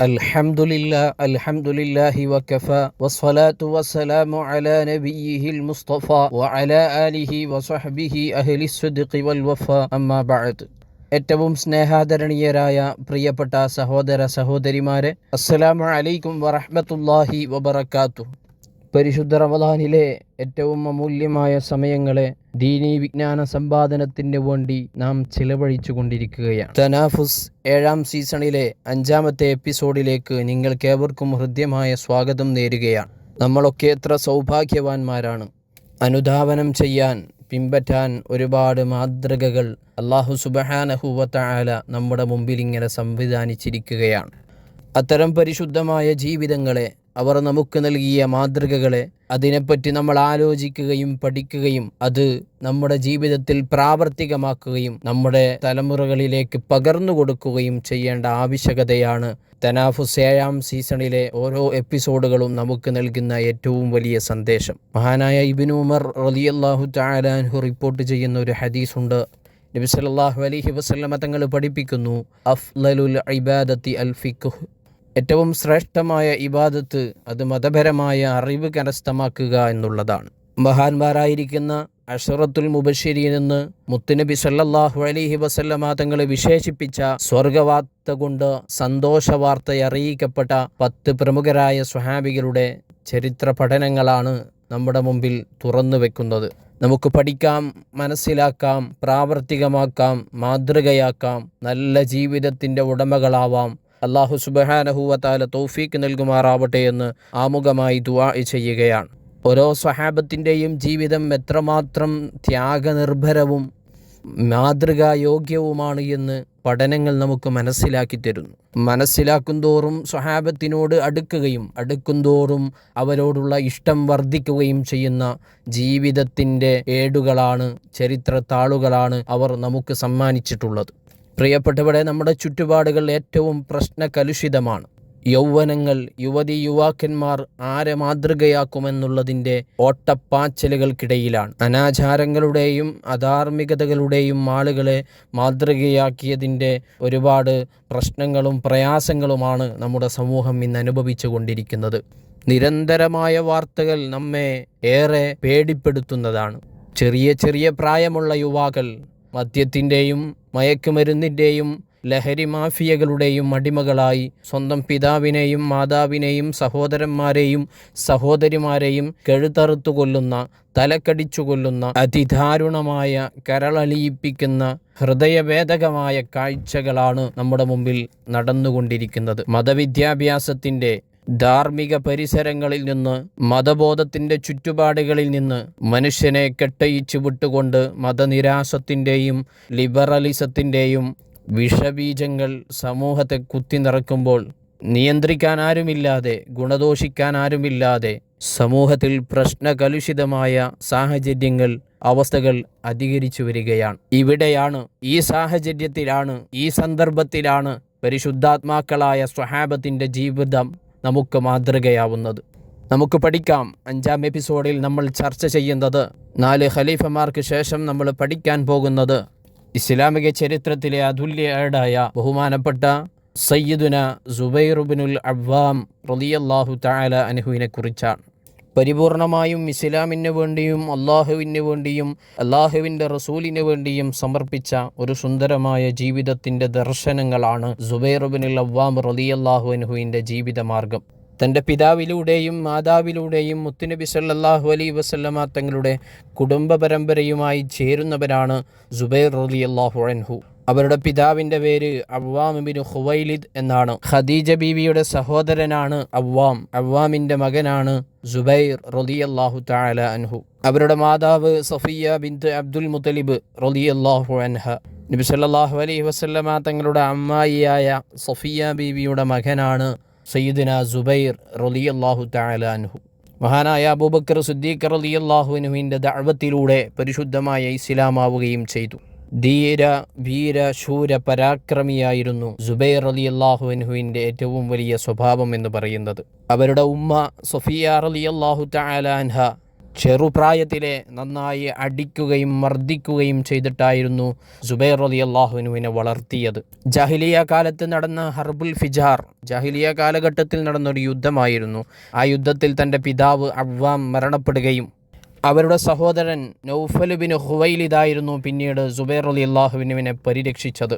الحمد لله الحمد لله وكفى والصلاة والسلام على نبيه المصطفى وعلى آله وصحبه أهل الصدق والوفاء أما بعد ഏറ്റവും സ്നേഹാദരണീയരായ പ്രിയപ്പെട്ട സഹോദര സഹോദരിമാരെ അസ്സലാമു അലൈക്കും വറഹ്മത്തുള്ളാഹി വബറകാതുഹു പരിശുദ്ധ റമദാനിലെ ഏറ്റവും അമൂല്യമായ സമയങ്ങളെ ദീനീ വിജ്ഞാന സമ്പാദനത്തിന് വേണ്ടി നാം ചിലവഴിച്ചു കൊണ്ടിരിക്കുകയാണ്. തനാഫുസ് ഏഴാം സീസണിലെ അഞ്ചാമത്തെ എപ്പിസോഡിലേക്ക് നിങ്ങൾക്കേവർക്കും ഹൃദ്യമായ സ്വാഗതം നേരുകയാണ്. നമ്മളൊക്കെ എത്ര സൗഭാഗ്യവാന്മാരാണ്. അനുധാവനം ചെയ്യാൻ പിൻപറ്റാൻ ഒരുപാട് മാതൃകകൾ അള്ളാഹു സുബഹാനഹുവത്തായാല നമ്മുടെ മുമ്പിൽ ഇങ്ങനെ സംവിധാനിച്ചിരിക്കുകയാണ്. അത്തരം പരിശുദ്ധമായ ജീവിതങ്ങളെ അവർ നമുക്ക് നൽകിയ മാതൃകകളെ അതിനെപ്പറ്റി നമ്മൾ ആലോചിക്കുകയും പഠിക്കുകയും അത് നമ്മുടെ ജീവിതത്തിൽ പ്രാവർത്തികമാക്കുകയും നമ്മുടെ തലമുറകളിലേക്ക് പകർന്നു കൊടുക്കുകയും ചെയ്യേണ്ട ആവശ്യകതയാണ് തനാഫുസ് ഏഴാം സീസണിലെ ഓരോ എപ്പിസോഡുകളും നമുക്ക് നൽകുന്ന ഏറ്റവും വലിയ സന്ദേശം. മഹാനായ ഇബിനു ഉമർ റലിയല്ലാഹു താലാൻഹു റിപ്പോർട്ട് ചെയ്യുന്ന ഒരു ഹദീസുണ്ട് നബി സല്ലല്ലാഹു അലഹി വസല്ലമ തങ്ങൾ പഠിപ്പിക്കുന്നു അഫ്ലലുൽ ഇബാദത്തി അൽ ഫിഖ്. ഏറ്റവും ശ്രേഷ്ഠമായ ഇബാദത്ത് അത് മതപരമായ അറിവ് കരസ്ഥമാക്കുക എന്നുള്ളതാണ്. മഹാന്മാരായിരിക്കുന്ന അഷറത്തുൽ മുബശ്ശേരിയിൽ നിന്ന് മുത്തുനബി സല്ലാഹു അലൈഹി വസല്ലമ തങ്ങളെ വിശേഷിപ്പിച്ച സ്വർഗവാർത്ത കൊണ്ട് സന്തോഷ വാർത്ത അറിയിക്കപ്പെട്ട പത്ത് പ്രമുഖരായ സ്വഹാബികളുടെ ചരിത്ര പഠനങ്ങളാണ് നമ്മുടെ മുമ്പിൽ തുറന്നു വെക്കുന്നത്. നമുക്ക് പഠിക്കാം മനസ്സിലാക്കാം പ്രാവർത്തികമാക്കാം മാതൃകയാക്കാം നല്ല ജീവിതത്തിന്റെ ഉടമകളാവാം അള്ളാഹു സുബഹാനഹുവത്താല തൗഫീക്ക് നൽകുമാറാവട്ടെ എന്ന് ആമുഖമായി ദുവാ ചെയ്യുകയാണ്. ഓരോ സ്വഹാബത്തിന്റെയും ജീവിതം എത്രമാത്രം ത്യാഗനിർഭരവും മാതൃകായോഗ്യവുമാണ് എന്ന് പഠനങ്ങൾ നമുക്ക് മനസ്സിലാക്കി തരുന്നു. മനസ്സിലാക്കുന്തോറും സ്വഹാബത്തിനോട് അടുക്കുകയും അടുക്കുന്തോറും അവരോടുള്ള ഇഷ്ടം വർദ്ധിക്കുകയും ചെയ്യുന്ന ജീവിതത്തിന്റെ ഏടുകളാണ് ചരിത്ര താളുകളാണ് അവർ നമുക്ക് സമ്മാനിച്ചിട്ടുള്ളത്. പ്രിയപ്പെട്ടവരെ നമ്മുടെ ചുറ്റുപാടുകൾ ഏറ്റവും പ്രശ്ന കലുഷിതമാണ് യൗവനങ്ങൾ യുവതി യുവാക്കന്മാർ ആരെ മാതൃകയാക്കുമെന്നുള്ളതിന്റെ ഓട്ടപ്പാച്ചലുകൾക്കിടയിലാണ്. അനാചാരങ്ങളുടെയും അധാർമികതകളുടെയും ആളുകളെ മാതൃകയാക്കിയതിന്റെ ഒരുപാട് പ്രശ്നങ്ങളും പ്രയാസങ്ങളുമാണ് നമ്മുടെ സമൂഹം ഇന്ന് അനുഭവിച്ചു കൊണ്ടിരിക്കുന്നത് നിരന്തരമായ വാർത്തകൾ നമ്മെ ഏറെ പേടിപ്പെടുത്തുന്നതാണ്. ചെറിയ ചെറിയ പ്രായമുള്ള യുവാക്കൾ മദ്യത്തിന്റെയും മയക്കുമരുന്നിന്റെയും ലഹരി മാഫിയകളുടെയും അടിമകളായി സ്വന്തം പിതാവിനെയും മാതാവിനെയും സഹോദരന്മാരെയും സഹോദരിമാരെയും കെഴുതറുത്തു കൊല്ലുന്ന തലക്കടിച്ചു കൊല്ലുന്ന അതിദാരുണമായ കരളലിയിപ്പിക്കുന്ന ഹൃദയവേദകമായ കാഴ്ചകളാണ് നമ്മുടെ മുമ്പിൽ നടന്നുകൊണ്ടിരിക്കുന്നത്. മതവിദ്യാഭ്യാസത്തിന്റെ ധാർമ്മിക പരിസരങ്ങളിൽ നിന്ന് മതബോധത്തിന്റെ ചുറ്റുപാടുകളിൽ നിന്ന് മനുഷ്യനെ കെട്ടയിച്ചു വിട്ടുകൊണ്ട് മതനിരാസത്തിന്റെയും ലിബറലിസത്തിന്റെയും വിഷബീജങ്ങൾ സമൂഹത്തെ കുത്തി നിറക്കുമ്പോൾ നിയന്ത്രിക്കാൻ ആരുമില്ലാതെ ഗുണദോഷിക്കാൻ ആരുമില്ലാതെ സമൂഹത്തിൽ പ്രശ്നകലുഷിതമായ സാഹചര്യങ്ങൾ അവസ്ഥകൾ അധികരിച്ചു വരികയാണ്. ഇവിടെയാണ് ഈ സാഹചര്യത്തിലാണ് ഈ സന്ദർഭത്തിലാണ് പരിശുദ്ധാത്മാക്കളായ സ്വഹാബത്തിന്റെ ജീവിതം നമുക്ക് മാതൃകയാവുന്നത്. നമുക്ക് പഠിക്കാം. അഞ്ചാം എപ്പിസോഡിൽ നമ്മൾ ചർച്ച ചെയ്യുന്നത് നാല് ഖലീഫമാർക്ക് ശേഷം നമ്മൾ പഠിക്കാൻ പോകുന്നത് ഇസ്ലാമിക ചരിത്രത്തിലെ അതുല്യടായ ബഹുമാനപ്പെട്ട സയ്യിദുന സുബൈറുബിനുൽ അബ്വാം റലിയല്ലാഹു താല അനുഹുവിനെ കുറിച്ചാണ്. പരിപൂർണമായും ഇസ്ലാമിന് വേണ്ടിയും അള്ളാഹുവിന് വേണ്ടിയും അള്ളാഹുവിന്റെ റസൂലിന് വേണ്ടിയും സമർപ്പിച്ച ഒരു സുന്ദരമായ ജീവിതത്തിന്റെ ദർശനങ്ങളാണ് സുബൈറുബിനുൽ അവ്വാം റലിയല്ലാഹു അനുഹുവിന്റെ ജീവിതമാർഗം. തന്റെ പിതാവിലൂടെയും മാതാവിലൂടെയും മുത്തുനബി സല്ലാഹു അലൈ വസല്ലമ തങ്ങളുടെ കുടുംബ പരമ്പരയുമായി ചേരുന്നവരാണ് സുബൈർ റലി അള്ളാഹു അൻഹു. അവരുടെ പിതാവിന്റെ പേര് അവ്വാമിബിൻ ഹുവൈലിദ് എന്നാണ്. ഖദീജ ബീവിയുടെ സഹോദരനാണ് അവ്വാം. അവ്വാമിന്റെ മകനാണ് ജുബൈർ റൊലി അള്ളാഹു താല അൻഹു. അവരുടെ മാതാവ് സഫിയ ബിന്ത് അബ്ദുൽ മുത്തലിബ് റൊലി അള്ളാഹു അൻഹ. നബി സല്ലാഹു അലൈഹി വസ്ല്ലമ തങ്ങളുടെ അമ്മായിയായ സഫിയ ബീവിയുടെ മകനാണ് സയ്യിദിന സുബൈർ റലിയല്ലാഹു താല അൻഹു. മഹാനായ അബൂബക്കർ സുദ്ദീഖ് റലിയല്ലാഹുനുവിന്റെ ദഅവത്തിലൂടെ പരിശുദ്ധമായ ഇസ്ലാമാവുകയും ചെയ്തു. ധീര വീര ശൂര പരാക്രമിയായിരുന്നു സുബൈർ അലി അള്ളാഹുവിന്റെ ഏറ്റവും വലിയ സ്വഭാവം എന്ന് പറയുന്നത്. അവരുടെ ഉമ്മ സൊഫിയ അലി അള്ളാഹു അൻഹ ചെറുപ്രായത്തിലെ നന്നായി അടിക്കുകയും മർദ്ദിക്കുകയും ചെയ്തിട്ടായിരുന്നു സുബൈർ അലി അള്ളാഹുനുവിനെ വളർത്തിയത്. ജാഹിലിയ കാലത്ത് നടന്ന ഹർബുൽ ഫിജാർ ജാഹിലിയ കാലഘട്ടത്തിൽ നടന്നൊരു യുദ്ധമായിരുന്നു. ആ യുദ്ധത്തിൽ തന്റെ പിതാവ് അവ്വാം മരണപ്പെടുകയും അവരുടെ സഹോദരൻ നൗഫൽ ബിൻ ഹുവൈലിദായിരുന്നു പിന്നീട് സുബൈർ അലി അള്ളാഹുവിനുവിനെ പരിരക്ഷിച്ചത്.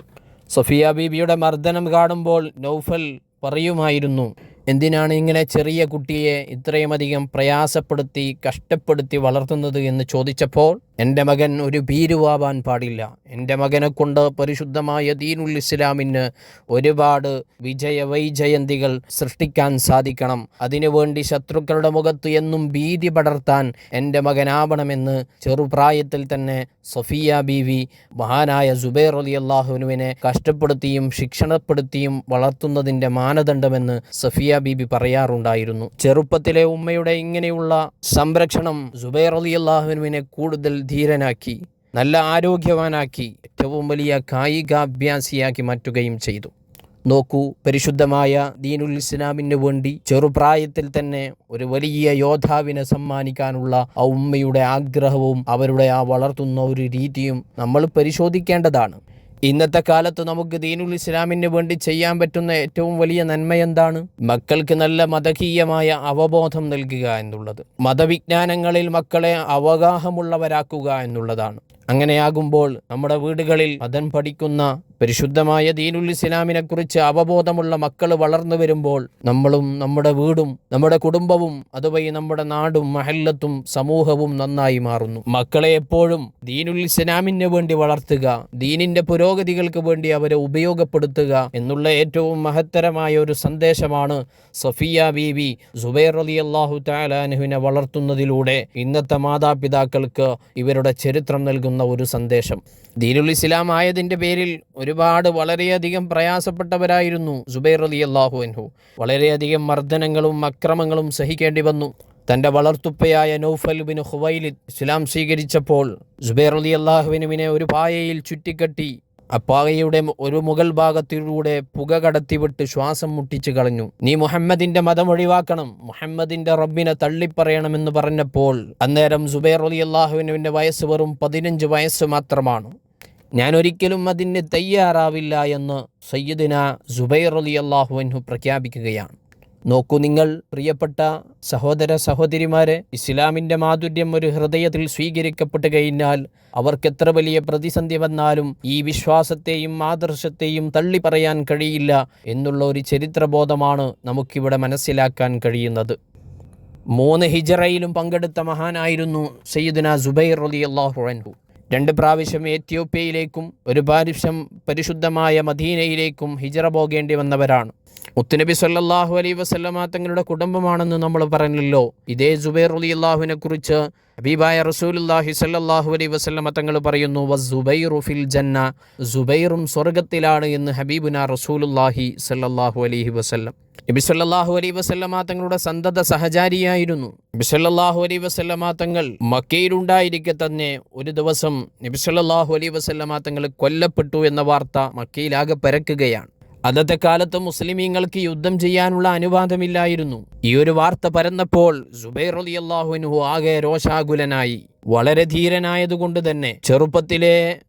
സഫിയ ബീബിയുടെ മർദ്ദനം കാണുമ്പോൾ നൗഫൽ പറയുമായിരുന്നു എന്തിനാണ് ഇങ്ങനെ ചെറിയ കുട്ടിയെ ഇത്രയുമധികം പ്രയാസപ്പെടുത്തി കഷ്ടപ്പെടുത്തി വളർത്തുന്നത്? എന്ന് ചോദിച്ചപ്പോൾ എന്റെ മകൻ ഒരു ഭീരുവാവാൻ പാടില്ല. എന്റെ മകനെ കൊണ്ട് പരിശുദ്ധമായ ദീനുൽ ഇസ്ലാമിന് ഒരുപാട് വിജയ വൈജയന്തികൾ സൃഷ്ടിക്കാൻ സാധിക്കണം. അതിനുവേണ്ടി ശത്രുക്കളുടെ മുഖത്ത് എന്നും ഭീതി പടർത്താൻ എന്റെ മകനാവണമെന്ന് ചെറുപ്രായത്തിൽ തന്നെ സഫിയ ബീവി മഹാനായ സുബൈർ അലി അള്ളാഹുനുവിനെ കഷ്ടപ്പെടുത്തിയും ശിക്ഷണപ്പെടുത്തിയും വളർത്തുന്നതിന്റെ മാനദണ്ഡമെന്ന് സഫിയ ബീബി പറയാറുണ്ടായിരുന്നു. ചെറുപ്പത്തിലെ ഉമ്മയുടെ ഇങ്ങനെയുള്ള സംരക്ഷണം സുബൈർ അലി അള്ളാഹുനുവിനെ കൂടുതൽ ധീരനാക്കി നല്ല ആരോഗ്യവാനാക്കി ഏറ്റവും വലിയ കായികാഭ്യാസിയാക്കി മാറ്റുകയും ചെയ്തു. നോക്കൂ പരിശുദ്ധമായ ദീനുൽ ഇസ്ലാമിന് വേണ്ടി ചെറുപ്രായത്തിൽ തന്നെ ഒരു വലിയ യോദ്ധാവിനെ സമ്മാനിക്കാനുള്ള ആ ഉമ്മയുടെ ആഗ്രഹവും അവരുടെ ആ വളർത്തുന്ന ഒരു രീതിയും നമ്മൾ പരിശോധിക്കേണ്ടതാണ്. ഇന്നത്തെ കാലത്ത് നമുക്ക് ദീനുൽ ഇസ്ലാമിന് വേണ്ടി ചെയ്യാൻ പറ്റുന്ന ഏറ്റവും വലിയ നന്മ എന്താണ്? മക്കൾക്ക് നല്ല മതകീയമായ അവബോധം നൽകുക എന്നുള്ളത്. മതവിജ്ഞാനങ്ങളിൽ മക്കളെ അവഗാഹമുള്ളവരാക്കുക എന്നുള്ളതാണ്. അങ്ങനെയാകുമ്പോൾ നമ്മുടെ വീടുകളിൽ മതൻ പഠിക്കുന്ന പരിശുദ്ധമായ ദീനുൽ ഇസ്ലാമിനെ കുറിച്ച് അവബോധമുള്ള മക്കൾ വളർന്നു വരുമ്പോൾ നമ്മളും നമ്മുടെ വീടും നമ്മുടെ കുടുംബവും അതുവഴി നമ്മുടെ നാടും മഹല്ലത്തും സമൂഹവും നന്നായി മാറുന്നു. മക്കളെ എപ്പോഴും ദീനുൽ ഇസ്ലാമിന് വേണ്ടി വളർത്തുക ദീനിന്റെ പുരോഗതികൾക്ക് വേണ്ടി അവരെ ഉപയോഗപ്പെടുത്തുക എന്നുള്ള ഏറ്റവും മഹത്തരമായ ഒരു സന്ദേശമാണ് സഫിയ ബീവി സുബൈർ അലി അള്ളാഹു താലാനുവിനെ വളർത്തുന്നതിലൂടെ ഇന്നത്തെ മാതാപിതാക്കൾക്ക് ഇവരുടെ ചരിത്രം നൽകുന്ന ഒരു സന്ദേശം. ദീനുൽ ഇസ്ലാം ആയതിന്റെ പേരിൽ ഒരുപാട് വളരെയധികം പ്രയാസപ്പെട്ടവരായിരുന്നു സുബൈർ അലി അള്ളാഹു അൻഹു. വളരെയധികം മർദ്ദനങ്ങളും അക്രമങ്ങളും സഹിക്കേണ്ടി വന്നു. തന്റെ വളർത്തുപ്പയായ നൗഫൽ ബിൻ ഹുവൈലിദ് ഇസ്ലാം സ്വീകരിച്ചപ്പോൾ സുബൈർ അലി അള്ളാഹുവിനുവിനെ ഒരു പായയിൽ ചുറ്റിക്കെട്ടി അപ്പാകയുടെ ഒരു മുഗൾ ഭാഗത്തിലൂടെ പുക കടത്തിവിട്ട് ശ്വാസം മുട്ടിച്ചു കളഞ്ഞു. നീ മുഹമ്മദിന്റെ മതം ഒഴിവാക്കണം. മുഹമ്മദിന്റെ റബ്ബിനെ തള്ളിപ്പറയണമെന്ന് പറഞ്ഞപ്പോൾ അന്നേരം സുബൈർ അലി അള്ളാഹുവിനുവിന്റെ വയസ്സ് വെറും പതിനഞ്ച് വയസ്സ് മാത്രമാണ്. ഞാൻ ഒരിക്കലും അതിന് തയ്യാറാവില്ല എന്ന് സയ്യിദിന സുബൈർ അലി അള്ളാഹുവിൻഹു പ്രഖ്യാപിക്കുകയാണ്. നോക്കൂ നിങ്ങൾ പ്രിയപ്പെട്ട സഹോദര സഹോദരിമാരെ ഇസ്ലാമിന്റെ മാധുര്യം ഒരു ഹൃദയത്തിൽ സ്വീകരിക്കപ്പെട്ട് കഴിഞ്ഞാൽ അവർക്ക് എത്ര വലിയ പ്രതിസന്ധി വന്നാലും ഈ വിശ്വാസത്തെയും ആദർശത്തെയും തള്ളി പറയാൻ കഴിയില്ല എന്നുള്ള ഒരു ചരിത്രബോധമാണ് നമുക്കിവിടെ മനസ്സിലാക്കാൻ കഴിയുന്നത്. മൂന്ന് ഹിജറയിലും പങ്കെടുത്ത മഹാനായിരുന്നു സയ്യിദ്ന സുബൈർ അലി അള്ളാഹു അൻഹു. രണ്ട് പ്രാവശ്യം എത്യോപ്യയിലേക്കും ഒരു പ്രാവശ്യം പരിശുദ്ധമായ മദീനയിലേക്കും ഹിജറ പോകേണ്ടി വന്നവരാണ്. മുത്തുനബി സല്ലാഹു അലൈ വസല്ലമ തങ്ങളുടെ കുടുംബമാണെന്ന് നമ്മൾ പറഞ്ഞല്ലോ. ഇതേ ജുബൈർ അലി അള്ളാഹുവിനെ കുറിച്ച് ഹബീബായ റസൂലുല്ലാഹി സല്ലാഹു അലൈ വസല്ലമ തങ്ങൾ പറയുന്നു ഫിൽ ജന്ന സുബൈറും സ്വർഗത്തിലാണ് എന്ന് ഹബീബുന റസൂലുല്ലാഹി സല്ലാഹു അലൈഹി വസല്ലം. നബി സല്ലല്ലാഹു അലൈഹി വസല്ലമ തങ്ങളുടെ സന്തത സഹചാരിയായിരുന്നു. നബി സല്ലല്ലാഹു അലൈഹി വസല്ലമ തങ്ങൾ മക്കയിലുണ്ടായിരിക്കെ തന്നെ ഒരു ദിവസം നബി സല്ലല്ലാഹു അലൈഹി വസല്ലമ തങ്ങൾ കൊല്ലപ്പെട്ടു എന്ന വാർത്ത മക്കയിലാകെ പരക്കുകയാണ്. അന്നത്തെ കാലത്ത് മുസ്ലിമീങ്ങൾക്ക് യുദ്ധം ചെയ്യാനുള്ള അനുവാദമില്ലായിരുന്നു. ഈ ഒരു വാർത്ത പരന്നപ്പോൾ സുബൈർ അലി അള്ളാഹുനുഹു ആകെ രോഷാകുലനായി. വളരെ ധീരനായതുകൊണ്ട് തന്നെ ചെറുപ്പത്തിലെ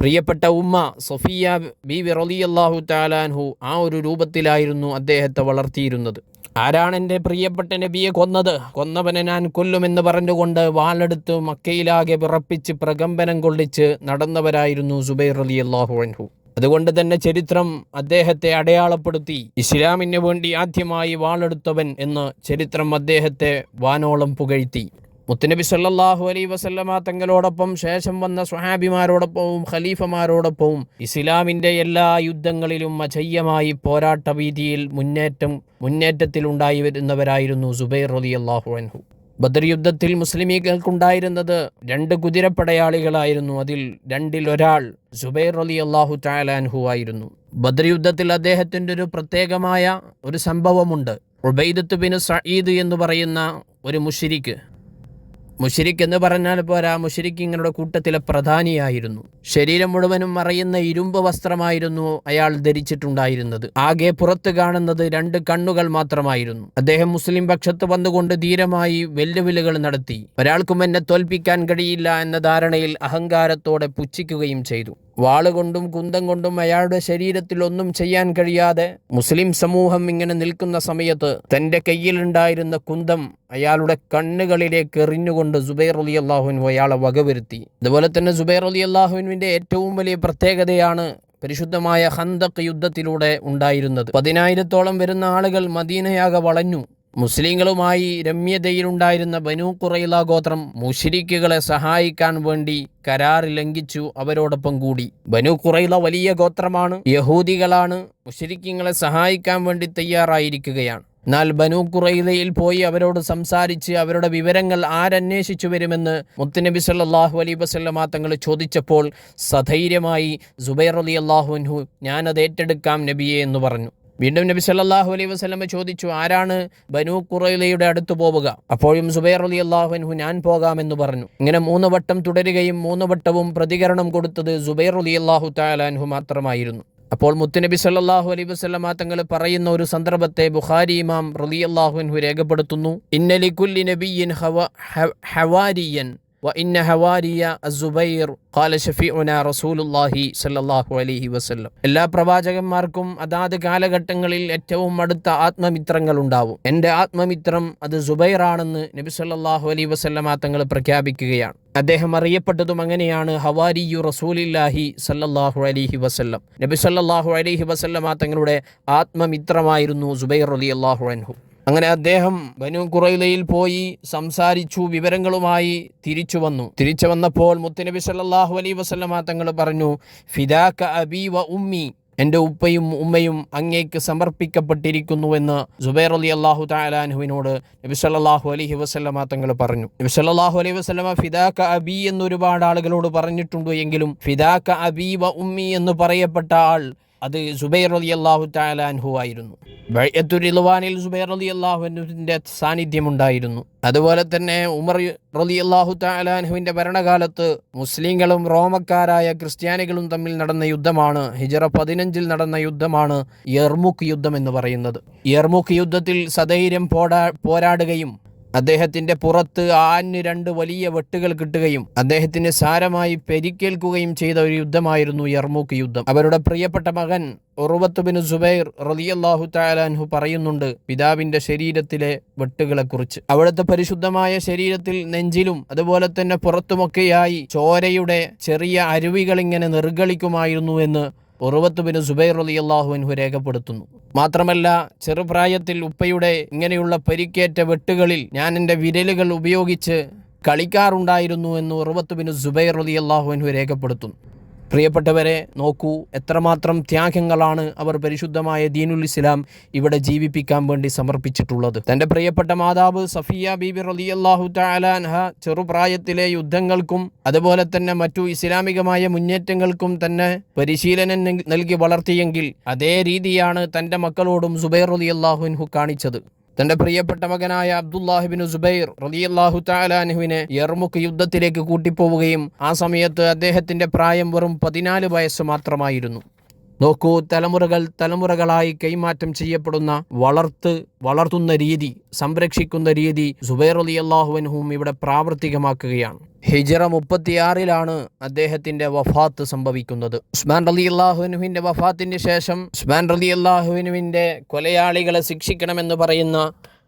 പ്രിയപ്പെട്ട ഉമ്മ സഫിയ ബി റലി അള്ളാഹു താലാൻഹു ആ ഒരു രൂപത്തിലായിരുന്നു അദ്ദേഹത്തെ വളർത്തിയിരുന്നത്. ആരാണ് എന്റെ പ്രിയപ്പെട്ട നബിയെ കൊന്നത്? കൊന്നവനെ ഞാൻ കൊല്ലുമെന്ന് പറഞ്ഞുകൊണ്ട് വാളെടുത്ത് മക്കയിലാകെ വിറപ്പിച്ച് പ്രകമ്പനം കൊള്ളിച്ച് നടന്നവരായിരുന്നു സുബൈർ അലി അള്ളാഹു അൻഹു. അതുകൊണ്ട് തന്നെ ചരിത്രം അദ്ദേഹത്തെ അടയാളപ്പെടുത്തി. ഇസ്ലാമിന് വേണ്ടി ആദ്യമായി വാളെടുത്തവൻ എന്ന് ചരിത്രം അദ്ദേഹത്തെ വാനോളം പുകഴ്ത്തി. മുത്തുനബി സല്ലാഹു അലൈ വസല്ലമ തങ്ങളോടൊപ്പം ശേഷം വന്ന സ്വഹാബിമാരോടൊപ്പവും ഖലീഫമാരോടൊപ്പവും ഇസ്ലാമിന്റെ എല്ലാ യുദ്ധങ്ങളിലും അജയ്യമായി പോരാട്ട വീതിയിൽ മുന്നേറ്റം മുന്നേറ്റത്തിലുണ്ടായി വരുന്നവരായിരുന്നു സുബൈർ റതി അള്ളാഹു അൻഹു. ബദർ യുദ്ധത്തിൽ മുസ്ലിമീകൾക്കുണ്ടായിരുന്നത് രണ്ട് കുതിരപ്പടയാളികളായിരുന്നു. അതിൽ രണ്ടിൽ ഒരാൾ സുബൈർ അലി അള്ളാഹു ചായാലാൻഹു ആയിരുന്നു. ബദർ യുദ്ധത്തിൽ അദ്ദേഹത്തിന്റെ ഒരു പ്രത്യേകമായ ഒരു സംഭവമുണ്ട്. ഉബൈദത്ത് ബിൻ സഈദ് എന്ന് പറയുന്ന ഒരു മുഷിരിക്ക്. മുഷിരിക്ക് എന്ന് പറഞ്ഞാൽ പോരാ മുഷിരിക്കിങ്ങളുടെ കൂട്ടത്തിലെ പ്രധാനിയായിരുന്നു. ശരീരം മുഴുവനും മറയുന്ന ഇരുമ്പ് വസ്ത്രമായിരുന്നു അയാൾ ധരിച്ചിട്ടുണ്ടായിരുന്നത്. ആകെ പുറത്ത് കാണുന്നത് രണ്ട് കണ്ണുകൾ മാത്രമായിരുന്നു. അദ്ദേഹം മുസ്ലിം പക്ഷത്ത് വന്നുകൊണ്ട് ധീരമായി വെല്ലുവിളികൾ നടത്തി. ഒരാൾക്കും എന്നെ തോൽപ്പിക്കാൻ കഴിയില്ല എന്ന ധാരണയിൽ അഹങ്കാരത്തോടെ പുച്ഛിക്കുകയും ചെയ്തു. വാളുകൊണ്ടും കുന്തം കൊണ്ടും അയാളുടെ ശരീരത്തിൽ ഒന്നും ചെയ്യാൻ കഴിയാതെ മുസ്ലിം സമൂഹം ഇങ്ങനെ നിൽക്കുന്ന സമയത്ത് തന്റെ കയ്യിലുണ്ടായിരുന്ന കുന്തം അയാളുടെ കണ്ണുകളിലേക്ക് എറിഞ്ഞുകൊണ്ട് സുബൈർ അലി അള്ളാഹുവിനു അയാളെ വകവരുത്തി. അതുപോലെ തന്നെ സുബൈർ അലി അള്ളാഹുവിന്റെ ഏറ്റവും വലിയ പ്രത്യേകതയാണ് പരിശുദ്ധമായ ഹന്തക് യുദ്ധത്തിലൂടെ ഉണ്ടായിരുന്നത്. പതിനായിരത്തോളം വരുന്ന ആളുകൾ മദീനയാകെ വളഞ്ഞു. മുസ്ലിങ്ങളുമായി രമ്യതയിലുണ്ടായിരുന്ന ബനു കുറയില ഗോത്രം മുഷിരിക്കുകളെ സഹായിക്കാൻ വേണ്ടി കരാർ ലംഘിച്ചു അവരോടൊപ്പം കൂടി. ബനു കുറയില വലിയ ഗോത്രമാണ്. യഹൂദികളാണ് മുഷിരിക്കങ്ങളെ സഹായിക്കാൻ വേണ്ടി തയ്യാറായിരിക്കുകയാണ്. എന്നാൽ ബനു കുറയിലയിൽ പോയി അവരോട് സംസാരിച്ച് അവരുടെ വിവരങ്ങൾ ആരന്വേഷിച്ചു വരുമെന്ന് മുത്തുനബി സല്ലാഹു അലൈ വസല്ലമ തങ്ങൾ ചോദിച്ചപ്പോൾ സധൈര്യമായി സുബൈർ അലി അള്ളാഹുൻഹു ഞാനത് ഏറ്റെടുക്കാം നബിയെ എന്ന് പറഞ്ഞു. വീണ്ടും നബി സല്ലാഹു അലൈഹി വസ്ലമ ചോദിച്ചു ആരാണ് ബനു കുറയിലയുടെ അടുത്ത് പോവുക? അപ്പോഴും സുബൈർ അലി അള്ളാഹുൻഹു ഞാൻ പോകാമെന്ന് പറഞ്ഞു. ഇങ്ങനെ മൂന്ന് വട്ടം തുടരുകയും മൂന്ന് വട്ടവും പ്രതികരണം കൊടുത്തത് സുബൈർ അലി അള്ളാഹു താലാൻഹു മാത്രമായിരുന്നു. അപ്പോൾ മുത്തുനബി സല്ലാഹു അലൈ വസ്ലമ തങ്ങൾ പറയുന്ന ഒരു സന്ദർഭത്തെ ബുഖാരി ഇമാം റലി അള്ളാഹുൻഹു രേഖപ്പെടുത്തുന്നു. ഇന്നലി കുല്ലി നബിയിൻ ഹവാരിയൻ وإن ഹവാരിയ الزبير قال شفيعنا رسول الله صلى الله عليه وسلم എല്ലാ പ്രവാചകന്മാർക്കും അതാത് കാലഘട്ടങ്ങളിൽ ഏറ്റവും അടുത്ത ആത്മമിത്രങ്ങൾ ഉണ്ടാവും എൻ്റെ ആത്മമിത്രം അത് സുബൈറാണെന്ന് നബി സല്ലല്ലാഹു അലൈഹി വസല്ലമ തങ്ങൾ പ്രഖ്യാപിക്കുകയാണ് അദ്ദേഹം അറിയപ്പെട്ടതും അങ്ങനെയാണ് ഹവാരിയു റസൂലില്ലാഹി സല്ലല്ലാഹു അലൈഹി വസല്ലം നബി സല്ലല്ലാഹു അലൈഹി വസല്ലമ തങ്ങളുടെ ആത്മമിത്രമായിരുന്നു സുബൈർ റളിയല്ലാഹു അൻഹു അങ്ങനെ അദ്ദേഹം ബനു കുറയിലയിൽ പോയി സംസാരിച്ചു വിവരങ്ങളുമായി തിരിച്ചു വന്നു. തിരിച്ചു വന്നപ്പോൾ മുത്തനബി സല്ലാഹു അലൈ വസ്ലമ തങ്ങൾ പറഞ്ഞു ഫിദാക്ക അബി വ ഉമ്മി എന്റെ ഉപ്പയും ഉമ്മയും അങ്ങേക്ക് സമർപ്പിക്കപ്പെട്ടിരിക്കുന്നുവെന്ന് ജുബൈർ അലി അള്ളാഹു താലാൻഹുവിനോട് നബി സല്ലാഹു അലൈഹി വസ്ലമ തങ്ങൾ പറഞ്ഞു. നബി സല്ലാഹു അലൈഹി വസ്ലമ ഫിദാക്ക അബി എന്ന് ഒരുപാട് ആളുകളോട് പറഞ്ഞിട്ടുണ്ട് എങ്കിലും ഫിദാക്ക അബി വ ഉമ്മി എന്ന് പറയപ്പെട്ട ആൾ അത് സുബൈർ അലി അള്ളാഹു താലാൻഹു ആയിരുന്നു. ബഴത്തുരിലുവാനിൽ സുബൈർ അലി അള്ളാഹുവിന്റെ സാന്നിധ്യമുണ്ടായിരുന്നു. അതുപോലെ തന്നെ ഉമർ റലി അള്ളാഹു താലാൻഹുവിന്റെ ഭരണകാലത്ത് മുസ്ലിങ്ങളും റോമക്കാരായ ക്രിസ്ത്യാനികളും തമ്മിൽ നടന്ന യുദ്ധമാണ്. ഹിജറ പതിനഞ്ചിൽ നടന്ന യുദ്ധമാണ് യർമുഖ് യുദ്ധം എന്ന് പറയുന്നത്. യർമുഖ് യുദ്ധത്തിൽ സധൈര്യം പോരാ പോരാടുകയും അദ്ദേഹത്തിന്റെ പുറത്ത് ആന് രണ്ട് വലിയ വെട്ടുകൾ കിട്ടുകയും അദ്ദേഹത്തിന് സാരമായി പരിക്കേൽക്കുകയും ചെയ്ത ഒരു യുദ്ധമായിരുന്നു യർമൂക്ക് യുദ്ധം. അവരുടെ പ്രിയപ്പെട്ട മകൻ ഉറുവത്തുബിൻ സുബൈർ റലിയല്ലാഹു താലാൻഹു പറയുന്നുണ്ട് പിതാവിന്റെ ശരീരത്തിലെ വെട്ടുകളെക്കുറിച്ച്. അവിടുത്തെ പരിശുദ്ധമായ ശരീരത്തിൽ നെഞ്ചിലും അതുപോലെ തന്നെ പുറത്തുമൊക്കെയായി ചോരയുടെ ചെറിയ അരുവികൾ ഇങ്ങനെ നിർഗളിക്കുമായിരുന്നു എന്ന് ഉറവത്ത് ബിൻ സുബൈർ അലി അള്ളാഹുവിൻഹു രേഖപ്പെടുത്തുന്നു. മാത്രമല്ല ചെറുപ്രായത്തിൽ ഉപ്പയുടെ ഇങ്ങനെയുള്ള പരിക്കേറ്റ വെട്ടുകളിൽ ഞാൻ എന്റെ വിരലുകൾ ഉപയോഗിച്ച് കളിക്കാറുണ്ടായിരുന്നു എന്ന് ഉറുവത്ത് ബിൻ സുബൈർ അലി അള്ളാഹുവിൻഹു രേഖപ്പെടുത്തുന്നു. പ്രിയപ്പെട്ടവരെ നോക്കൂ എത്രമാത്രം ത്യാഗങ്ങളാണ് അവർ പരിശുദ്ധമായ ദീനുൽ ഇസ്ലാം ഇവിടെ ജീവിപ്പിക്കാൻ വേണ്ടി സമർപ്പിച്ചിട്ടുള്ളത്. തന്റെ പ്രിയപ്പെട്ട മാതാവ് സഫിയ ബീബി അള്ളാഹു താലാൻഹ ചെറുപ്രായത്തിലെ യുദ്ധങ്ങൾക്കും അതുപോലെ തന്നെ മറ്റു ഇസ്ലാമികമായ മുന്നേറ്റങ്ങൾക്കും തന്നെ പരിശീലനം നൽകി വളർത്തിയെങ്കിൽ അതേ രീതിയാണ് തന്റെ മക്കളോടും സുബൈർ റലി അള്ളാഹുൻഹു കാണിച്ചത്. തന്റെ പ്രിയപ്പെട്ട മകനായ അബ്ദുല്ലാഹിബിൻ സുബൈർ റലിയല്ലാഹു താലാനുവിനെ യർമുഖ് യുദ്ധത്തിലേക്ക് കൂട്ടിപ്പോവുകയും ആ സമയത്ത് അദ്ദേഹത്തിന്റെ പ്രായം വെറും പതിനാല് വയസ്സ് മാത്രമായിരുന്നു. നോക്കൂ തലമുറകൾ തലമുറകളായി കൈമാറ്റം ചെയ്യപ്പെടുന്ന വളർത്ത് വളർത്തുന്ന രീതി സംരക്ഷിക്കുന്ന രീതി സുബൈർ അലി അള്ളാഹുവിൻഹും ഇവിടെ പ്രാവർത്തികമാക്കുകയാണ്. ഹിജറ മുപ്പത്തിയാറിലാണ് അദ്ദേഹത്തിന്റെ വഫാത്ത് സംഭവിക്കുന്നത്. ഉസ്മാൻ അലി അള്ളാഹുവിനുവിന്റെ വഫാത്തിന് ശേഷം ഉസ്മാൻ അലി അള്ളാഹുവിനുവിന്റെ കൊലയാളികളെ ശിക്ഷിക്കണമെന്ന് പറയുന്ന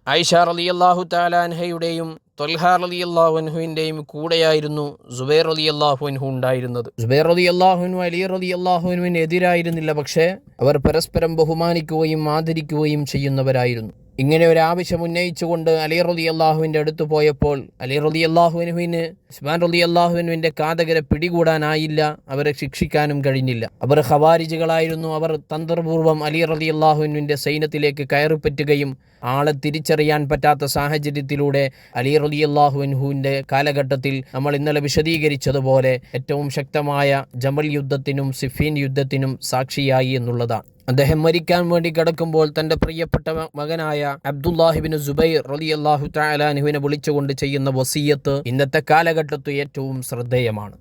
ഐഷ അലി അള്ളാഹു താലാൻഹയുടെയും തൊൽഹാർ അലി അള്ളാഹുൻഹുവിന്റെയും കൂടെയായിരുന്നു സുബൈർ അലി അള്ളാഹുൻഹു ഉണ്ടായിരുന്നത്. സുബൈർ അലി അള്ളാഹുനു അലി അലി അള്ളാഹുനുവിന് എതിരായിരുന്നില്ല പക്ഷേ അവർ പരസ്പരം ബഹുമാനിക്കുകയും ആദരിക്കുകയും ചെയ്യുന്നവരായിരുന്നു. ഇങ്ങനെ ഒരു ആവശ്യം ഉന്നയിച്ചുകൊണ്ട് അലി റലി അള്ളാഹുവിന്റെ അടുത്ത് പോയപ്പോൾ അലി റലി അള്ളാഹുവിനുവിന് ഉസ്മാൻ റലി അള്ളാഹുവിനുവിന്റെ കാതകരെ പിടികൂടാനായില്ല അവരെ ശിക്ഷിക്കാനും കഴിഞ്ഞില്ല. അവർ ഖവാരിജുകളായിരുന്നു. അവർ തന്ത്രപൂർവം അലി റലി അള്ളാഹുവിനുവിന്റെ സൈന്യത്തിലേക്ക് കയറിപ്പറ്റുകയും ആളെ തിരിച്ചറിയാൻ പറ്റാത്ത സാഹചര്യത്തിലൂടെ അലി റലി അള്ളാഹുവിൻഹുവിന്റെ കാലഘട്ടത്തിൽ നമ്മൾ ഇന്നലെ വിശദീകരിച്ചതുപോലെ ഏറ്റവും ശക്തമായ ജമൽ യുദ്ധത്തിനും സിഫീൻ യുദ്ധത്തിനും സാക്ഷിയായി എന്നുള്ളതാണ്. അദ്ദേഹം മരിക്കാൻ വേണ്ടി കിടക്കുമ്പോൾ തന്റെ പ്രിയപ്പെട്ട മകനായ അബ്ദുല്ലാഹിബിൻ സുബൈർ റലി അള്ളാഹു താലാനുവിനെ വിളിച്ചുകൊണ്ട് ചെയ്യുന്ന വസീയത്ത് ഇന്നത്തെ കാലഘട്ടത്തിൽ ഏറ്റവും ശ്രദ്ധേയമാണ്.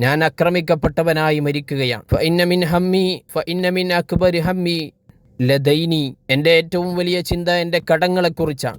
ഞാൻ അക്രമിക്കപ്പെട്ടവനായി മരിക്കുകയാണ്. എന്റെ എന്റെ ഏറ്റവും വലിയ ചിന്ത എന്റെ കടങ്ങളെക്കുറിച്ചാണ്.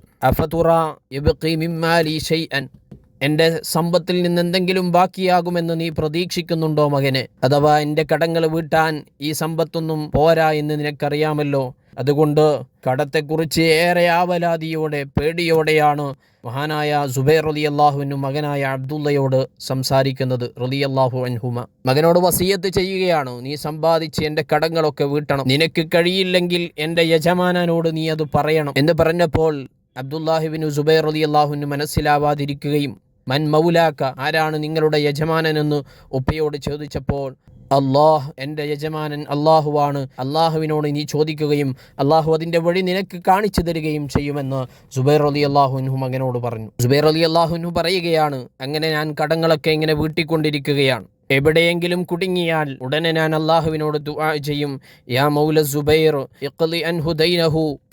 എന്റെ സമ്പത്തിൽ നിന്ന് എന്തെങ്കിലും ബാക്കിയാകുമെന്ന് നീ പ്രതീക്ഷിക്കുന്നുണ്ടോ മകന്? അഥവാ എന്റെ കടങ്ങൾ വീട്ടാൻ ഈ സമ്പത്തൊന്നും പോരാ എന്ന് നിനക്കറിയാമല്ലോ? അതുകൊണ്ട് കടത്തെക്കുറിച്ച് ഏറെ ആവലാതിയോടെ പേടിയോടെയാണ് മഹാനായ സുബൈർ റലി അള്ളാഹുവിനും മകനായ അബ്ദുള്ളയോട് സംസാരിക്കുന്നത് റലി അള്ളാഹു അൻഹുമ. മകനോട് വസീയത്ത് ചെയ്യുകയാണ്. നീ സമ്പാദിച്ച് എന്റെ കടങ്ങളൊക്കെ വീട്ടണം. നിനക്ക് കഴിയില്ലെങ്കിൽ എന്റെ യജമാനോട് നീ അത് പറയണം. എന്ന് പറഞ്ഞപ്പോൾ അബ്ദുല്ലാഹിബിനു സുബൈർ റലി അള്ളാഹുവിന് മനസ്സിലാവാതിരിക്കുകയും മൻ മൗലാക്ക ആരാണ് നിങ്ങളുടെ യജമാനനെന്ന് ഉപ്പയോട് ചോദിച്ചപ്പോൾ അള്ളാഹ് എന്റെ യജമാനൻ അള്ളാഹുവാണ് അള്ളാഹുവിനോട് നീ ചോദിക്കുകയും അള്ളാഹു അതിന്റെ വഴി നിനക്ക് കാണിച്ചു തരികയും ചെയ്യുമെന്ന് സുബൈർ അലി അള്ളാഹുനു മകനോട് പറഞ്ഞു. സുബൈർ അലി അള്ളാഹുനു പറയുകയാണ് അങ്ങനെ ഞാൻ കടങ്ങളൊക്കെ ഇങ്ങനെ വീട്ടിക്കൊണ്ടിരിക്കുകയാണ്. എവിടെയെങ്കിലും കുടുങ്ങിയാൽ ഉടനെ ഞാൻ അള്ളാഹുവിനോട് ദുആ ചെയ്യും. യാ മൗല സുബൈർ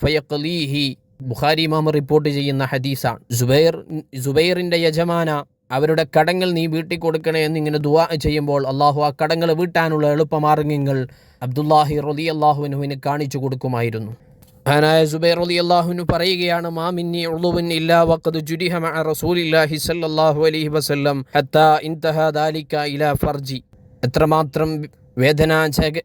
ഫയഖ്ലീഹി. ബുഖാരി ഇമാം റിപ്പോർട്ട് ചെയ്യുന്ന ഹദീസാണ്. ജുബൈർ സുബൈറിന്റെ യജമാന അവരുടെ കടങ്ങൾ നീ വീട്ടി കൊടുക്കണേ എന്നിങ്ങനെ ദുവാ ചെയ്യുമ്പോൾ അള്ളാഹു ആ കടങ്ങൾ വീട്ടാനുള്ള എളുപ്പമാർഗങ്ങൾ അബ്ദുല്ലാഹി റലി അള്ളാഹുവിനുവിന് കാണിച്ചു കൊടുക്കുമായിരുന്നു. മഹാനായ സുബൈർ അലി അള്ളാഹുവിന് പറയുകയാണ് മാമിന്നി ഉളുവിൻ ഇല്ലാ വഖദ് ജുരിഹമ റസൂലില്ലാഹി സല്ലല്ലാഹു അലൈഹി വസല്ലം ഹത്താ ഇൻതഹ ദാലിക ഇലാ ഫർജി. എത്രമാത്രം വേദനാ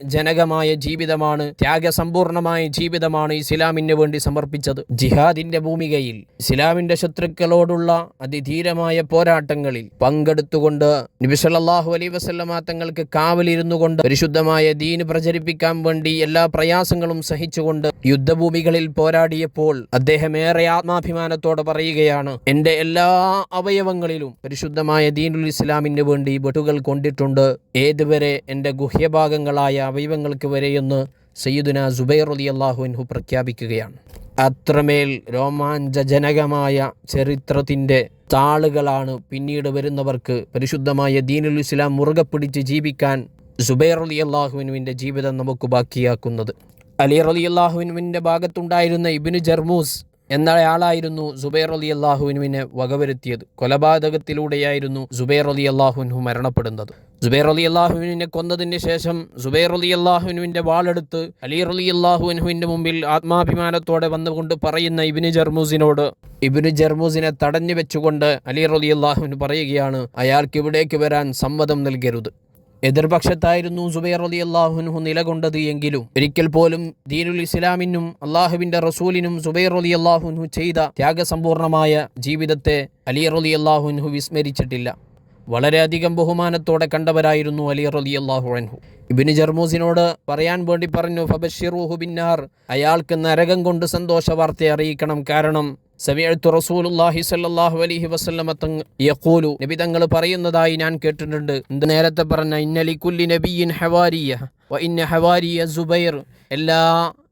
ജനകമായ ജീവിതമാണ് ത്യാഗസമ്പൂർണമായ ജീവിതമാണ് ഇസ്ലാമിന് വേണ്ടി സമർപ്പിച്ചത്. ജിഹാദിന്റെ ഭൂമികയിൽ ഇസ്ലാമിന്റെ ശത്രുക്കളോടുള്ള അതിധീരമായ പോരാട്ടങ്ങളിൽ പങ്കെടുത്തുകൊണ്ട് നബിസല്ലാഹു അലൈ വസല്ലമ തങ്ങൾക്ക് കാവലിരുന്നു കൊണ്ട് പരിശുദ്ധമായ ദീന് പ്രചരിപ്പിക്കാൻ വേണ്ടി എല്ലാ പ്രയാസങ്ങളും സഹിച്ചുകൊണ്ട് യുദ്ധഭൂമികളിൽ പോരാടിയപ്പോൾ അദ്ദേഹം ഏറെ ആത്മാഭിമാനത്തോടെ പറയുകയാണ് എന്റെ എല്ലാ അവയവങ്ങളിലും പരിശുദ്ധമായ ദീനുൽ ഇസ്ലാമിന് വേണ്ടി വെട്ടുകൾ കൊണ്ടിട്ടുണ്ട്. ഏതുവരെ എന്റെ ഗുഹ്യഭാഗങ്ങളായ അവയവങ്ങൾക്ക് വരെയെന്ന് സയ്യിദുന സുബൈർ അലി അള്ളാഹുൻഹു പ്രഖ്യാപിക്കുകയാണ്. അത്രമേൽ രോമാഞ്ചജനകമായ ചരിത്രത്തിന്റെ താളുകളാണ് പിന്നീട് വരുന്നവർക്ക് പരിശുദ്ധമായ ദീനുൽ ഇസ്ലാം മുറുകെ പിടിച്ച് ജീവിക്കാൻ സുബൈർ അലി അള്ളാഹുവിനുവിന്റെ ജീവിതം നമുക്ക് ബാക്കിയാക്കുന്നത്. അലി അലി അള്ളാഹുവിനുവിന്റെ ഭാഗത്തുണ്ടായിരുന്ന ഇബിനു ജർമൂസ് എന്നയാളായിരുന്നു സുബൈർ അലി അള്ളാഹുവിനുവിനെ വകവരുത്തിയത്. കൊലപാതകത്തിലൂടെയായിരുന്നു സുബൈർ അലി അള്ളാഹുവിനു മരണപ്പെടുന്നത്. സുബൈർ അലി അള്ളാഹുവിനെ കൊന്നതിന് ശേഷം സുബൈർ അലി അള്ളാഹുവിനുവിന്റെ വാളെടുത്ത് അലി അലി അള്ളാഹുവിനുവിന്റെ മുമ്പിൽ ആത്മാഭിമാനത്തോടെ വന്നുകൊണ്ട് പറയുന്ന ഇബിന് ജർമൂസിനോട് ഇബിന് ജർമൂസിനെ തടഞ്ഞു വെച്ചുകൊണ്ട് അലി അലി അള്ളാഹുവിന് പറയുകയാണ് അയാൾക്ക് ഇവിടേക്ക് വരാൻ സമ്മതം നൽകരുത്. എതിർപക്ഷത്തായിരുന്നു സുബൈർ അലി അള്ളാഹുനുഹു നിലകൊണ്ടത് എങ്കിലും ഒരിക്കൽ പോലും ദീനുൽ ഇസ്ലാമിനും അള്ളാഹുവിന്റെ റസൂലിനും സുബൈർ അലി അള്ളാഹുനു ചെയ്ത ത്യാഗസമ്പൂർണമായ ജീവിതത്തെ അലി അലി അള്ളാഹുനു വിസ്മരിച്ചിട്ടില്ല. വളരെയധികം ബഹുമാനത്തോടെ കണ്ടവരായിരുന്നു അലി റലി അള്ളാഹു അൻഹു. ഇബിന് ജർമൂസിനോട് പറയാൻ വേണ്ടി പറഞ്ഞു ഫബഷിറുഹു ബിന്നാർ. അയാൾക്ക് നരകം കൊണ്ട് സന്തോഷ വാർത്ത അറിയിക്കണം. കാരണം സമയത്ത് റസൂലുല്ലാഹി സല്ലാഹു അലഹി വസല്ലമ യക്കൂലു നബി തങ്ങൾ പറയുന്നതായി ഞാൻ കേട്ടിട്ടുണ്ട്. എന്ത് നേരത്തെ പറഞ്ഞ ഇന്നലി കുല്ലി നബിയിൻ ഹവാരിയ ഇന്ന ഹവാരിയ സുബൈർ. എല്ലാ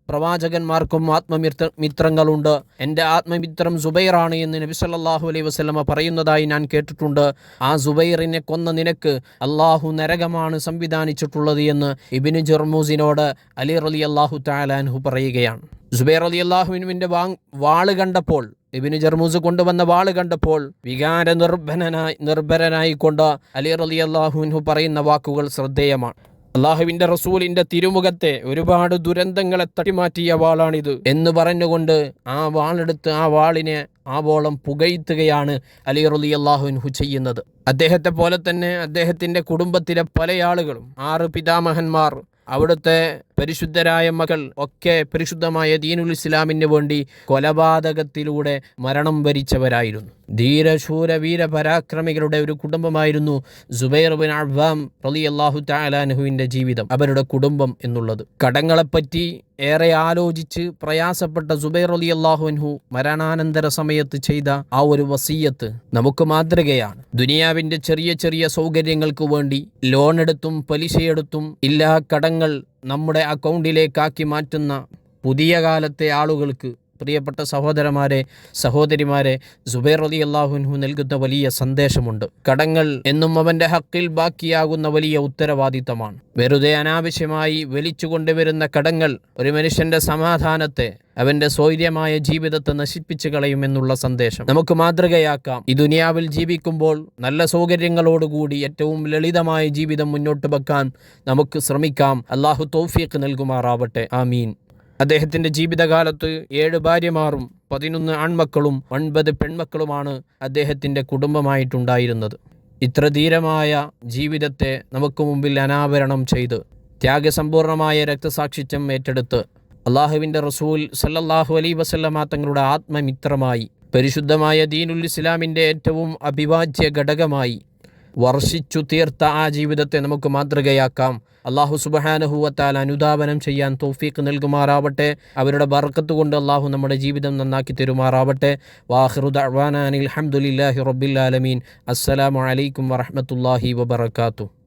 പ്രവാചകന്മാർക്കും ആത്മമിത്ര മിത്രങ്ങളുണ്ട്. എന്റെ ആത്മമിത്രം സുബൈറാണ് എന്ന് നബി സല്ലല്ലാഹു അലൈഹി വസ്ലമ പറയുന്നതായി ഞാൻ കേട്ടിട്ടുണ്ട്. ആ സുബൈറിനെ കൊന്ന നിനക്ക് അള്ളാഹു നരകമാണ് സംവിധാനിച്ചിട്ടുള്ളത് എന്ന് ഇബിന് ജർമൂസിനോട് അലി റലി അള്ളാഹു താലാൻഹു പറയുകയാണ്. സുബൈർ അലി അള്ളാഹുവിനുവിന്റെ വാങ് വാൾ കണ്ടപ്പോൾ ഇബിന് ജർമൂസ് കൊണ്ടുവന്ന വാൾ കണ്ടപ്പോൾ വികാര നിർഭനായി നിർഭരനായിക്കൊണ്ട് അലി റലി അള്ളാഹുവിൻഹു പറയുന്ന വാക്കുകൾ ശ്രദ്ധേയമാണ്. അള്ളാഹുവിന്റെ റസൂലിന്റെ തിരുമുഖത്തെ ഒരുപാട് ദുരന്തങ്ങളെ തട്ടിമാറ്റിയ വാളാണിത്. എന്ന് പറഞ്ഞുകൊണ്ട് ആ വാളെടുത്ത് ആ വാളിനെ ആവോളം പുകയ്ത്തുകയാണ് അലി റലി അള്ളാഹുൻഹു ചെയ്യുന്നത്. അദ്ദേഹത്തെ പോലെ തന്നെ അദ്ദേഹത്തിന്റെ കുടുംബത്തിലെ പല ആളുകളും ആറ് പിതാമഹന്മാർ അവിടുത്തെ പരിശുദ്ധരായ മകൾ ഒക്കെ പരിശുദ്ധമായ ദീനുൽ ഇസ്ലാമിന് വേണ്ടി കൊലപാതകത്തിലൂടെ മരണം വരിച്ചവരായിരുന്നു. ധീരശൂര വീര പരാക്രമികളുടെ ഒരു കുടുംബമായിരുന്നു സുബൈർ ബിൻ അബ്വാം റലി അള്ളാഹു താലാനുഹുവിന്റെ ജീവിതം അവരുടെ കുടുംബം എന്നുള്ളത്. കടങ്ങളെപ്പറ്റി ഏറെ ആലോചിച്ച് പ്രയാസപ്പെട്ട സുബൈർ അലി അള്ളാഹുൻഹു മരണാനന്തര സമയത്ത് ചെയ്ത ആ ഒരു വസീയത്ത് നമുക്ക് മാതൃകയാണ്. ദുനിയാവിന്റെ ചെറിയ ചെറിയ സൗകര്യങ്ങൾക്ക് വേണ്ടി ലോൺ എടുത്തും പലിശയെടുത്തും ഇല്ലാ കടങ്ങൾ നമ്മുടെ അക്കൗണ്ടിലേക്കാക്കി മാറ്റുന്ന പുതിയ കാലത്തെ ആളുകൾക്ക് പ്രിയപ്പെട്ട സഹോദരന്മാരെ സഹോദരിമാരെ സുബൈർ അലി അള്ളാഹുൻഹു നൽകുന്ന വലിയ സന്ദേശമുണ്ട്. കടങ്ങൾ എന്നും അവന്റെ ഹക്കിൽ ബാക്കിയാകുന്ന വലിയ ഉത്തരവാദിത്തമാണ്. വെറുതെ അനാവശ്യമായി വലിച്ചു കൊണ്ടുവരുന്ന കടങ്ങൾ ഒരു മനുഷ്യന്റെ സമാധാനത്തെ അവന്റെ സ്വൈര്യമായ ജീവിതത്തെ നശിപ്പിച്ചു കളയുമെന്നുള്ള സന്ദേശം. നമുക്ക് മാതൃകയാക്കാം. ഈ ദുനിയാവിൽ ജീവിക്കുമ്പോൾ നല്ല സൗകര്യങ്ങളോടുകൂടി ഏറ്റവും ലളിതമായ ജീവിതം മുന്നോട്ട് വെക്കാൻ നമുക്ക് ശ്രമിക്കാം. അള്ളാഹു തൗഫീഖ് നൽകുമാറാവട്ടെ. ആമീൻ. അദ്ദേഹത്തിന്റെ ജീവിതകാലത്ത് ഏഴ് ഭാര്യമാരും പതിനൊന്ന് ആൺമക്കളും ഒൻപത് പെൺമക്കളുമാണ് അദ്ദേഹത്തിന്റെ കുടുംബമായിട്ടുണ്ടായിരുന്നത്. ഇത്ര ധീരമായ ജീവിതത്തെ നമുക്ക് മുമ്പിൽ അനാവരണം ചെയ്ത് ത്യാഗസമ്പൂർണമായ രക്തസാക്ഷിത്വം ഏറ്റെടുത്ത് അള്ളാഹുവിന്റെ റസൂൽ സല്ലല്ലാഹു അലൈ വസല്ലമ തങ്ങളുടെ ആത്മമിത്രമായി പരിശുദ്ധമായ ദീനുൽ ഇസ്ലാമിന്റെ ഏറ്റവും അഭിവാജ്യ ഘടകമായി വർഷിച്ചു തീർത്ത ആ ജീവിതത്തെ നമുക്ക് മാതൃകയാക്കാം. അള്ളാഹു സുബഹാനഹുവത്താൽ അനുദാപനം ചെയ്യാൻ തോഫീക്ക് നൽകുമാറാവട്ടെ. അവരുടെ ബർക്കത്ത് കൊണ്ട് അള്ളാഹു നമ്മുടെ ജീവിതം നന്നാക്കി തരുമാറാവട്ടെ. വാഹിറുദ് അഹ്വാനാനിൽ അഹമ്മദില്ലാഹി റബ്ബിൽ ആലമീൻ. അസ്സലാമു അലൈക്കും വറഹമത്തല്ലാഹി വബർക്കാത്തു